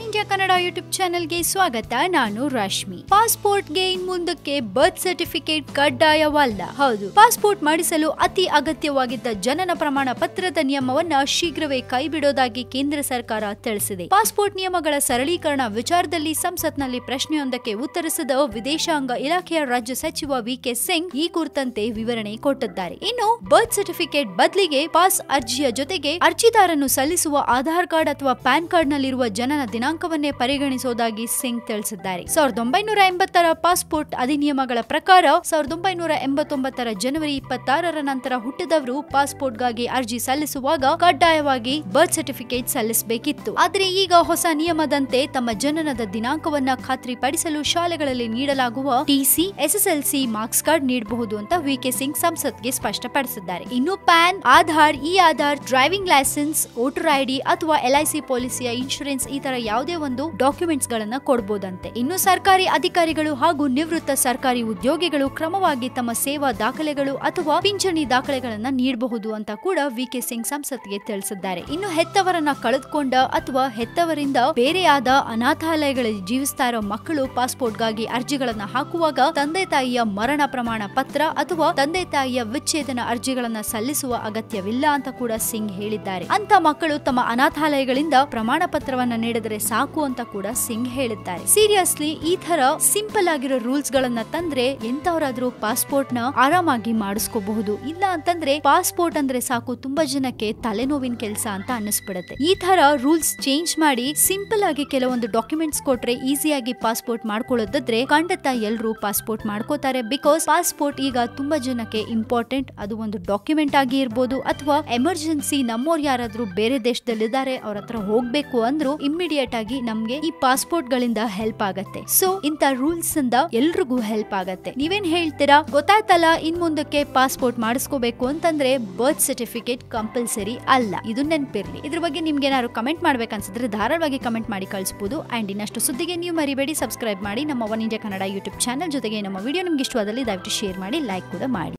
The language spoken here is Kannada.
ಯೂಟ್ಯೂಬ್ ಚಾನೆಲ್ಗೆ ಸ್ವಾಗತ. ನಾನು ರಶ್ಮಿ. ಪಾಸ್ಪೋರ್ಟ್ಗೆ ಇನ್ ಮುಂದಕ್ಕೆ ಬರ್ತ್ ಸರ್ಟಿಫಿಕೇಟ್ ಕಡ್ಡಾಯವಲ್ಲ. ಹೌದು, ಪಾಸ್ಪೋರ್ಟ್ ಮಾಡಿಸಲು ಅತಿ ಅಗತ್ಯವಾಗಿದ್ದ ಜನನ ಪ್ರಮಾಣ ಪತ್ರದ ನಿಯಮವನ್ನ ಶೀಘ್ರವೇ ಕೈಬಿಡೋದಾಗಿ ಕೇಂದ್ರ ಸರ್ಕಾರ ತಿಳಿಸಿದೆ. ಪಾಸ್ಪೋರ್ಟ್ ನಿಯಮಗಳ ಸರಳೀಕರಣ ವಿಚಾರದಲ್ಲಿ ಸಂಸತ್ನಲ್ಲಿ ಪ್ರಶ್ನೆಯೊಂದಕ್ಕೆ ಉತ್ತರಿಸಿದ ವಿದೇಶಾಂಗ ಇಲಾಖೆಯ ರಾಜ್ಯ ಸಚಿವ ವಿ ಕೆ ಸಿಂಗ್ ಈ ಕುರಿತಂತೆ ವಿವರಣೆ ಕೊಟ್ಟಿದ್ದಾರೆ. ಇನ್ನು, ಬರ್ತ್ ಸರ್ಟಿಫಿಕೇಟ್ ಬದಲಿಗೆ ಪಾಸ್ ಅರ್ಜಿಯ ಜೊತೆಗೆ ಅರ್ಜಿದಾರನು ಸಲ್ಲಿಸುವ ಆಧಾರ್ ಕಾರ್ಡ್ ಅಥವಾ ಪ್ಯಾನ್ ಕಾರ್ಡ್ ನಲ್ಲಿರುವ ಜನನ ದಿನಾಂಕವನ್ನೇ ಪರಿಗಣಿಸುವುದಾಗಿ ಸಿಂಗ್ ತಿಳಿಸಿದ್ದಾರೆ. ಸಾವಿರದ ಒಂಬೈನೂರ ಎಂಬತ್ತರ ಪಾಸ್ಪೋರ್ಟ್ ಅಧಿನಿಯಮಗಳ ಪ್ರಕಾರ ಸಾವಿರದ ಒಂಬೈನೂರ ಎಂಬತ್ತೊಂಬತ್ತರ ಜನವರಿ ಇಪ್ಪತ್ತಾರರ ನಂತರ ಹುಟ್ಟಿದವರು ಪಾಸ್ಪೋರ್ಟ್ಗಾಗಿ ಅರ್ಜಿ ಸಲ್ಲಿಸುವಾಗ ಕಡ್ಡಾಯವಾಗಿ ಬರ್ತ್ ಸರ್ಟಿಫಿಕೇಟ್ ಸಲ್ಲಿಸಬೇಕಿತ್ತು. ಆದರೆ ಈಗ ಹೊಸ ನಿಯಮದಂತೆ ತಮ್ಮ ಜನನದ ದಿನಾಂಕವನ್ನ ಖಾತ್ರಿಪಡಿಸಲು ಶಾಲೆಗಳಲ್ಲಿ ನೀಡಲಾಗುವ ಟಿಸಿ, ಎಸ್ಎಸ್ಎಲ್ಸಿ ಮಾರ್ಕ್ಸ್ ಕಾರ್ಡ್ ನೀಡಬಹುದು ಅಂತ ವಿಕೆ ಸಿಂಗ್ ಸಂಸತ್ಗೆ ಸ್ಪಷ್ಟಪಡಿಸಿದ್ದಾರೆ. ಇನ್ನು PAN, Aadhaar e Aadhaar driving licence, voter ID ಅಥವಾ ಎಲ್ಐಸಿ ಪಾಲಿಸಿಯ ಇನ್ಶೂರೆನ್ಸ್ ಈ ತರ ಯಾವುದೇ ಒಂದು ಡಾಕ್ಯುಮೆಂಟ್ಸ್ ಗಳನ್ನ ಕೊಡಬಹುದಂತೆ ಇನ್ನು ಸರ್ಕಾರಿ ಅಧಿಕಾರಿಗಳು ಹಾಗೂ ನಿವೃತ್ತ ಸರ್ಕಾರಿ ಉದ್ಯೋಗಿಗಳು ಕ್ರಮವಾಗಿ ತಮ್ಮ ಸೇವಾ ದಾಖಲೆಗಳು ಅಥವಾ ಪಿಂಚಣಿ ದಾಖಲೆಗಳನ್ನ ನೀಡಬಹುದು ಅಂತ ಕೂಡ ವಿಕೆ ಸಿಂಗ್ ಸಂಸತ್ಗೆ ತಿಳಿಸಿದ್ದಾರೆ. ಇನ್ನು ಹೆತ್ತವರನ್ನ ಕಳೆದುಕೊಂಡ ಅಥವಾ ಹೆತ್ತವರಿಂದ ಬೇರೆಯಾದ ಅನಾಥಾಲಯಗಳಲ್ಲಿ ಜೀವಿಸ್ತಾ ಇರೋ ಮಕ್ಕಳು ಪಾಸ್ಪೋರ್ಟ್ಗಾಗಿ ಅರ್ಜಿಗಳನ್ನ ಹಾಕುವಾಗ ತಂದೆ ತಾಯಿಯ ಮರಣ ಪ್ರಮಾಣ ಪತ್ರ ಅಥವಾ ತಂದೆ ತಾಯಿಯ ವಿಚ್ಛೇದನ ಅರ್ಜಿಗಳನ್ನ ಸಲ್ಲಿಸುವ ಅಗತ್ಯವಿಲ್ಲ ಅಂತ ಕೂಡ ಸಿಂಗ್ ಹೇಳಿದ್ದಾರೆ. ಅಂತ ಮಕ್ಕಳು ತಮ್ಮ ಅನಾಥಾಲಯಗಳಿಂದ ಪ್ರಮಾಣ ಪತ್ರವನ್ನ ನೀಡಿದರೆ ಸಾಕು ಅಂತ ಕೂಡ ಸಿಂಗ್ ಹೇಳಿದ್ದಾರೆ ಸೀರಿಯಸ್ಲಿ ಈ ತರ ಸಿಂಪಲ್ ಆಗಿರೋ ರೂಲ್ಸ್ ಗಳನ್ನ ತಂದ್ರೆ ಎಂತವರಾದ್ರೂ ಪಾಸ್ಪೋರ್ಟ್ನ ಆರಾಮಾಗಿ ಮಾಡಿಸ್ಕೋಬಹುದು. ಇಲ್ಲ ಅಂತಂದ್ರೆ ಪಾಸ್ಪೋರ್ಟ್ ಅಂದ್ರೆ ಸಾಕು, ತುಂಬಾ ಜನಕ್ಕೆ ತಲೆನೋವಿನ ಕೆಲಸ ಅಂತ ಅನ್ನಿಸ್ಬಿಡುತ್ತೆ. ಈ ತರ ರೂಲ್ಸ್ ಚೇಂಜ್ ಮಾಡಿ ಸಿಂಪಲ್ ಆಗಿ ಕೆಲವೊಂದು ಡಾಕ್ಯುಮೆಂಟ್ಸ್ ಕೊಟ್ರೆ ಈಸಿಯಾಗಿ ಪಾಸ್ಪೋರ್ಟ್ ಮಾಡ್ಕೊಳ್ಳೋದಾದ್ರೆ ಖಂಡಿತ ಎಲ್ಲರೂ ಪಾಸ್ಪೋರ್ಟ್ ಮಾಡ್ಕೋತಾರೆ. ಬಿಕಾಸ್ ಪಾಸ್ಪೋರ್ಟ್ ಈಗ ತುಂಬಾ ಜನಕ್ಕೆ ಇಂಪಾರ್ಟೆಂಟ್ ಅದು ಒಂದು ಡಾಕ್ಯುಮೆಂಟ್ ಆಗಿ ಇರ್ಬೋದು ಅಥವಾ ಎಮರ್ಜೆನ್ಸಿ ನಮ್ಮೋರ್ ಯಾರಾದ್ರೂ ಬೇರೆ ದೇಶದಲ್ಲಿದ್ದಾರೆ, ಅವ್ರ ಹತ್ರ ಹೋಗ್ಬೇಕು ಅಂದ್ರೂ ಇಮ್ಮಿಡಿಯೇಟ್ ಆಗಿ ನಮ್ಗೆ ಈ ಪಾಸ್ಪೋರ್ಟ್ ಗಳಿಂದ ಹೆಲ್ಪ್ ಆಗತ್ತೆ. ಸೊ ಇಂತ ರೂಲ್ಸ್ ಇಂದ ಎಲ್ರಿಗೂ ಹೆಲ್ಪ್ ಆಗತ್ತೆ. ನೀವೇನ್ ಹೇಳ್ತೀರಾ? ಗೊತ್ತಾಯ್ತಲ್ಲ, ಇನ್ ಮುಂದಕ್ಕೆ ಪಾಸ್ಪೋರ್ಟ್ ಮಾಡಿಸ್ಕೋಬೇಕು ಅಂತಂದ್ರೆ ಬರ್ತ್ ಸರ್ಟಿಫಿಕೇಟ್ ಕಂಪಲ್ಸರಿ ಅಲ್ಲ. ಇದು ನೆನ್ಪಿರ್ಲಿ. ಇದ್ರ ಬಗ್ಗೆ ನಿಮ್ಗೆ ಏನಾದ್ರು ಕಮೆಂಟ್ ಮಾಡ್ಬೇಕನ್ಸಿದ್ರೆ ಧಾರಾಳವಾಗಿ ಕಮೆಂಟ್ ಮಾಡಿ ಕಳಿಸಬಹುದು ಅಂಡ್ ಇನ್ನಷ್ಟು ಸುದ್ದಿಗೆ ನೀವು ಮರಿಬೇಡಿ ಸಬ್ಸ್ಕ್ರೈಬ್ ಮಾಡಿ ನಮ್ಮ One India Kannada YouTube channel ಜೊತೆಗೆ ನಮ್ಮ ವಿಡಿಯೋ ನಿಮ್ಗೆ ಇಷ್ಟವಾದಲ್ಲಿ ದಯವಿಟ್ಟು ಶೇರ್ ಮಾಡಿ ಲೈಕ್ ಕೂಡ ಮಾಡಿ.